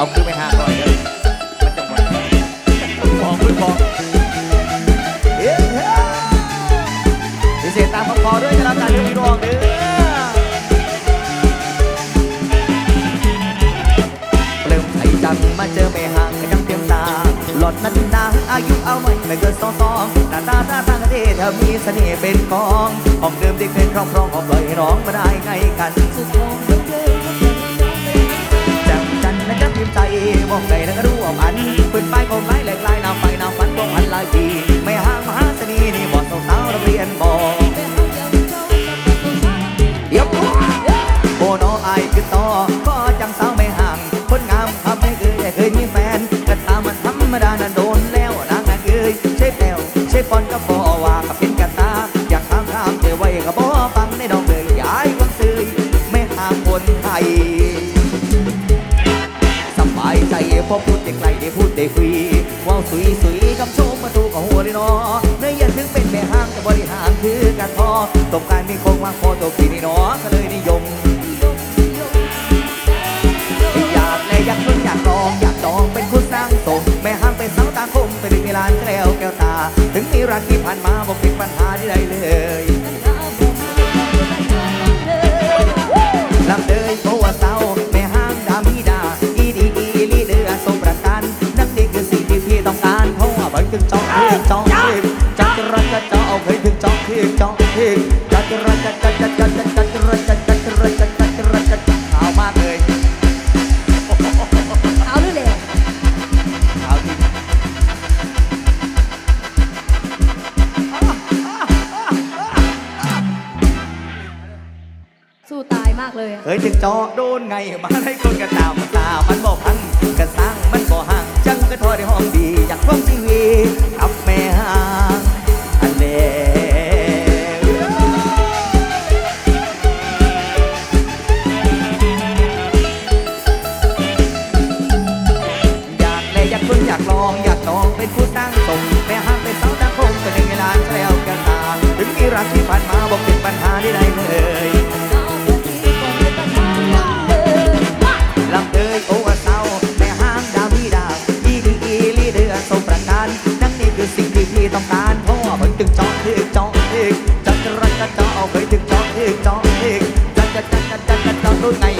เอาคือไม่ห่างหน่อยเลยมันจะหมดบอกคุณบอกเอ๊ะพิเศษตามคำขอด้วยจะรับการเลือกพี่น้องเด้อเปลิมไทยจังมาเจอไม่ห่างก็ยังเตรียมตาหลอดนั้นนางอายุเอาไม่ไม่เกินสองสองหน้าตาท่าทางกระเทศเธอมีเสน่ห์เป็นกองห้องเดิมที่เคยครองครองขอปล่อยให้ร้องมาได้ไงกันสุดโใจบองใจแล้วก็รู้ว่ามันปืนไปคงไล่แหลกลายน้ำไฟ พอพูดได้ไกลได้พูดได้ฟรีว้าวสุยสุยกับชมมาตูกับหัวเลยเนาะเนื้อยันถึงเป็นแม่ห้างกับบริหารคือกันพอตบการมีคงวางพอตัวพี่นี่เนาะก็เลยนิยมอยากเลยอยากพึ่งอยากลองอยากจองเป็นคุณสร้างสมแม่ห้างเป็นสาวตาคมเป็นมีลานแกล้วแก้วตา ถึงมีรักที่ผ่านมาบอกเป็นปัญหา ถึงจองเพียงจองเพียงจัดรักจัดจะเอาไปถึงจองเพียงจองเพียงจัดรักจัดจัดจัดจัดจัดจัดรักจัดจัดรักจัดจัดรักจัดจัดขาวมากเลยเอาหรือเร็วขาวจริงสู้ตายมากเลยอะเคยถึงจอโดนไงมาให้คนกระตามตามันบอกพังกระสัง ได้ห้องดีอยากฟังทีวีกับแม่ห้างอันเดียวอยากเลยอยากคุณอยากลองอยากจองเป็นผู้สร้งส่งแม่ห้างเป็นสาวตาคงเป็นหนึ่งในล้านแล้วกันตาถึงมีรักที่ผ่านมาบอกเป็นปัญหา ต้องการเพราะว่าไปถึงจองถึงจองถึงจักรรักจะจองเอาไปถึงจองถึงจองถึงจักจักจักจักจักจักจองรุ่นไงมาเลยคน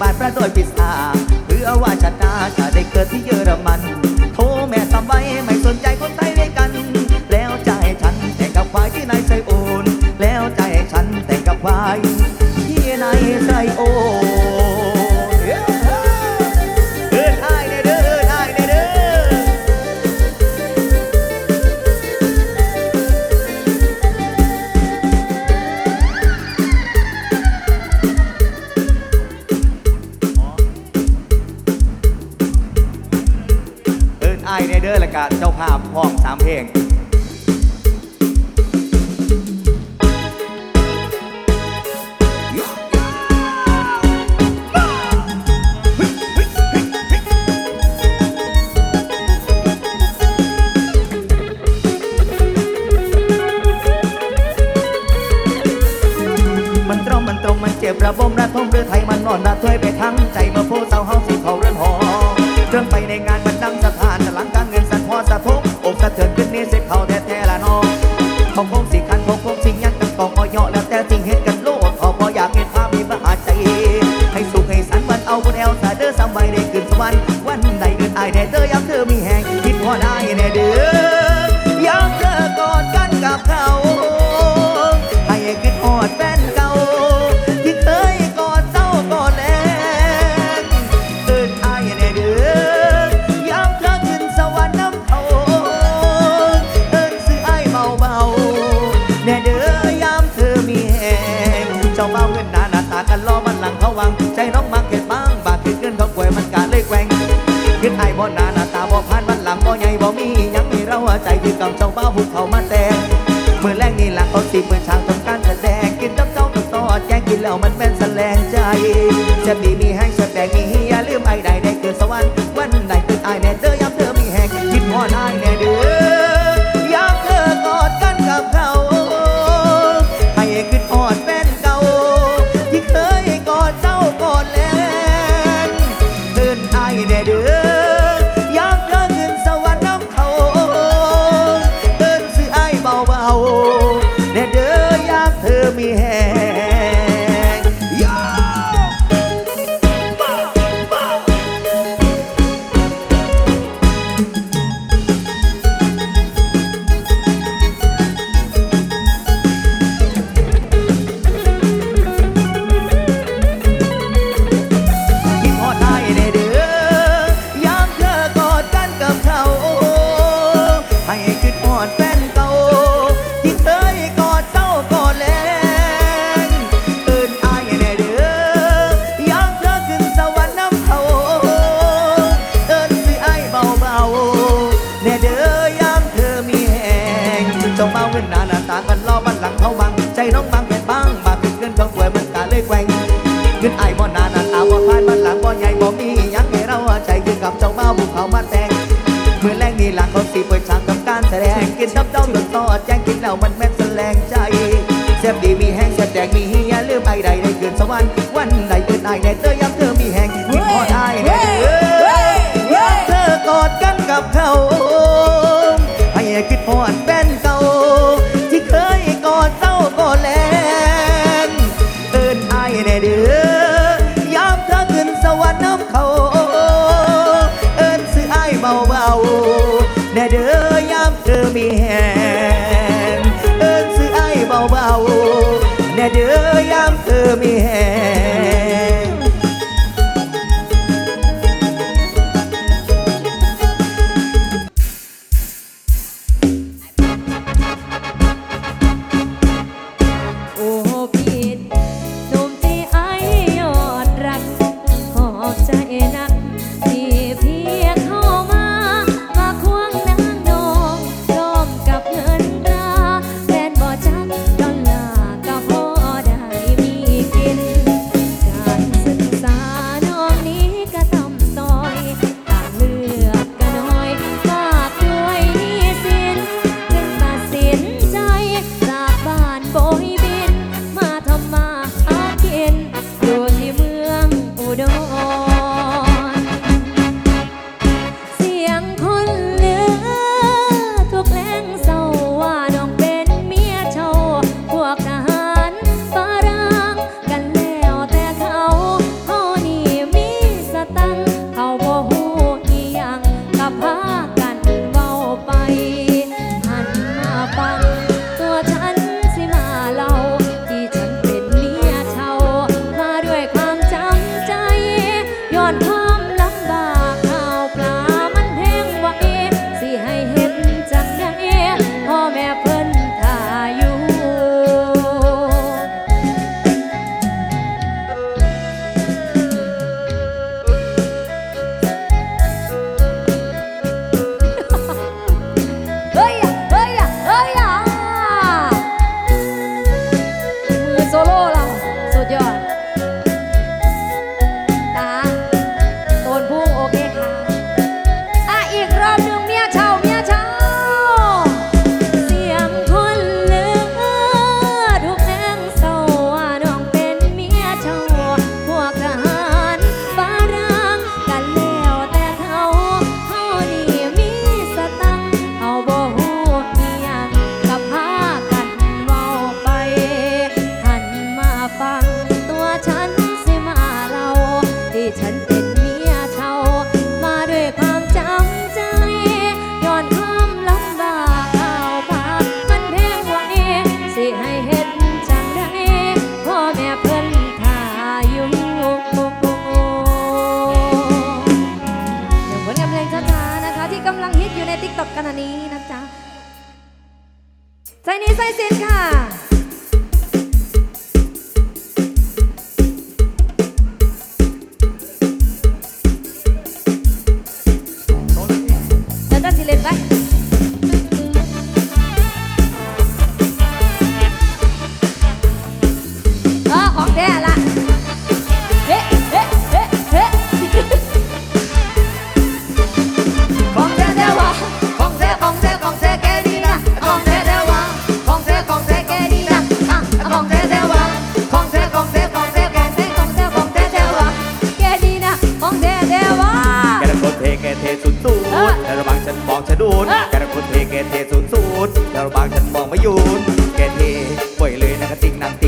บาทประโดยพิซซ่าเพื่อว่าชาติหน้าจะได้เกิดที่เยอรมัน โทรแม่สำไว้ไม่สนใจคนไทยด้วยกัน แล้วใจฉันแต่งกับควายที่นายไซโอน แล้วใจฉันแต่งกับควายที่นายไซโอน ไอายเนเดอร์และกะเจ้าภาพห้องสามเพลง มันตรงมันตรงมันเจ็บระบมระทมหรือไทยมันนอนระทวยไปทั้งใจเมื่อผู้เศร้าเฮาสิเขาเรือนหอเดินไปในงานงาน เจ้าเบาเงินหนาหน้าตากันล้อมันหลังเขาวัง ใจน้องมักเก็ดบ้างบาดขึ้นเกินเขาป่วยมันกาเลยแกว่งคิดไอ้บ่หนาหน้าตาบ่ผ่านมันหลังบ่ใหญ่บ่มียังให้เราใจคือกับเจ้าบ้าภูเขามาแต่งมือแรกนี่หลังเขาสิเมื่อช่างต้องการแสดงกินกับเจ้ากับต่อแจ้งกินแล้วมันแม่นแสลงใจจะดีมีให้แสดงมีอย่าลืมไอ้ใดได้เกิดสวรรค์วันใดเกิดไอ้แน่ น้องบังเป็นบางบาดเป็นเงินของป่วยมันกาเลยแกว่งเงินไอ้บ่นานหน้าตาบ่พานมันหลังบ่ใหญ่บ่มียังให้เราใจยืนกับเจ้าเมาบุกเขามาแต่งเมื่อแรงนี่หลังเขาสีเปิดฉากกับการแสดงกินทับเจ้าจนต่อแจ้งกินแล้วมันแม่นแสลงใจแซ่บดีมีแห้งแซ่บแดงมีเฮียลืมไอ้ใดได้เกินสวรรค์วันใดเกินไอ้ในเตยยำเธอมีแ meses, hija. เกตเทสูดสูดแล้วบางฉันมองไม่หยุดเกตเทป่วยเลยนะกระติงนางตี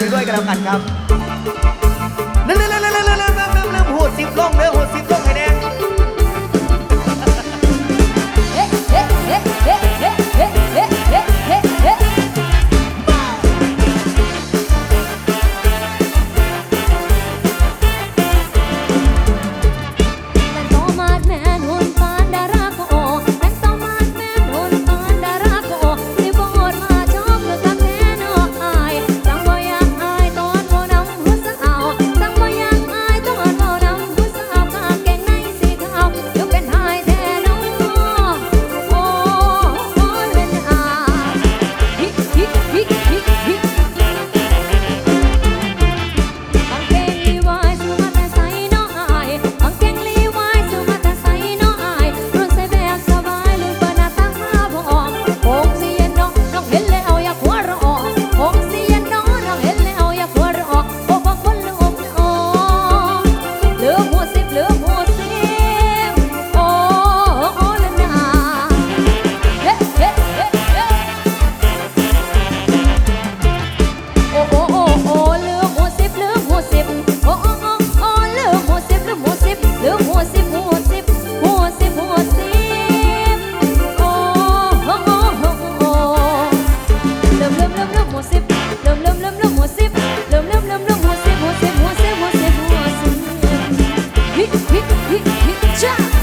ไปด้วยกันแล้วกันครับเร็วๆๆๆๆๆๆๆหูดสิบลงเร็วหูวสิบลง hit, hit the job.